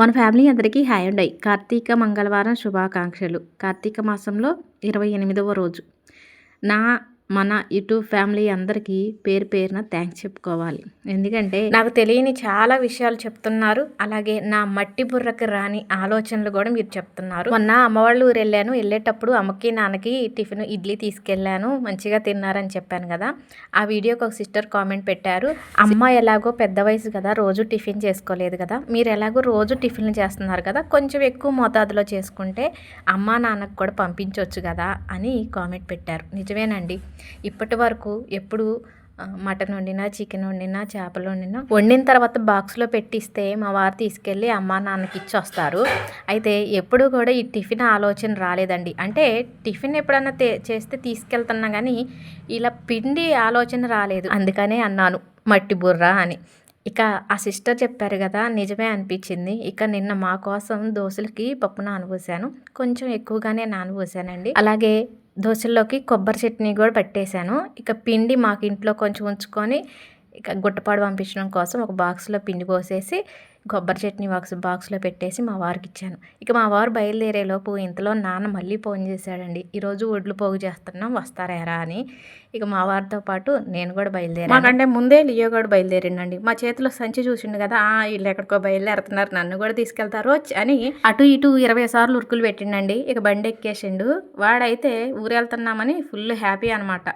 మన ఫ్యామిలీ అందరికీ హ్యాయ్ ఉండయి కార్తీక మంగళవారం శుభాకాంక్షలు. కార్తీక మాసంలో ఇరవై ఎనిమిదవ రోజు. నా మన యూట్యూబ్ ఫ్యామిలీ అందరికీ పేరు పేరున థ్యాంక్స్ చెప్పుకోవాలి. ఎందుకంటే నాకు తెలియని చాలా విషయాలు చెప్తున్నారు. అలాగే నా మట్టి బుర్రకు రాని ఆలోచనలు కూడా మీరు చెప్తున్నారు. మొన్న అమ్మవాళ్ళ ఊరు వెళ్ళాను. వెళ్ళేటప్పుడు అమ్మకి నాన్నకి టిఫిన్ ఇడ్లీ తీసుకెళ్ళాను. మంచిగా తిన్నారని చెప్పాను కదా. ఆ వీడియోకి ఒక సిస్టర్ కామెంట్ పెట్టారు. అమ్మ ఎలాగో పెద్ద వయసు కదా రోజు టిఫిన్ చేసుకోలేదు కదా. మీరు ఎలాగో రోజు టిఫిన్ చేస్తున్నారు కదా. కొంచెం ఎక్కువ మోతాదులో చేసుకుంటే అమ్మ నాన్నకు కూడా పంపించవచ్చు కదా అని కామెంట్ పెట్టారు. నిజమేనండి. ఇప్పటి వరకు ఎప్పుడు మటన్ వండినా చికెన్ వండినా చేపలు వండినా వండిన తర్వాత బాక్స్లో పెట్టిస్తే మా వారు తీసుకెళ్ళి అమ్మా నాన్నకి ఇచ్చి వస్తారు అయితే ఎప్పుడు కూడా ఈ టిఫిన్ ఆలోచన రాలేదండి. అంటే టిఫిన్ ఎప్పుడన్నా చేస్తే తీసుకెళ్తున్నా కానీ ఇలా పిండి ఆలోచన రాలేదు. అందుకనే అన్నాను మట్టి బుర్ర అని. ఇక ఆ సిస్టర్ చెప్పారు కదా నిజమే అనిపించింది. ఇక నిన్న మా కోసం దోశలకి పప్పు నానబోసాను. కొంచెం ఎక్కువగానే నానబోసానండి. అలాగే దోశల్లోకి కొబ్బరి చట్నీ కూడా పెట్టేశాను. ఇక పిండి మాకు ఇంట్లో కొంచెం ఉంచుకొని ఇక గుట్టపాడు పంపించడం కోసం ఒక బాక్స్లో పిండి పోసేసి కొబ్బరి చట్నీ బాక్స్ బాక్స్లో పెట్టేసి మా వారికి ఇచ్చాను. ఇక మా వారు బయలుదేరేలోపు ఇంతలో నాన్న మళ్ళీ ఫోన్ చేశాడండి. ఈరోజు ఒడ్లు పోగు చేస్తున్నాం వస్తారా అని. ఇక మా వారితో పాటు నేను కూడా బయలుదేరాను. మాకంటే ముందే లియో కూడా బయలుదేరిండండి. మా చేతిలో సంచి చూసిండు కదా "ఆ, వీళ్ళు ఎక్కడికో బయలుదేరుతున్నారు నన్ను కూడా తీసుకెళ్తారు వచ్చి" అని అటు ఇటు ఇరవై సార్లు ఉరుకులు పెట్టిండండి. ఇక బండి ఎక్కేసిండు. వాడైతే ఊరెళ్తున్నామని ఫుల్ హ్యాపీ అనమాట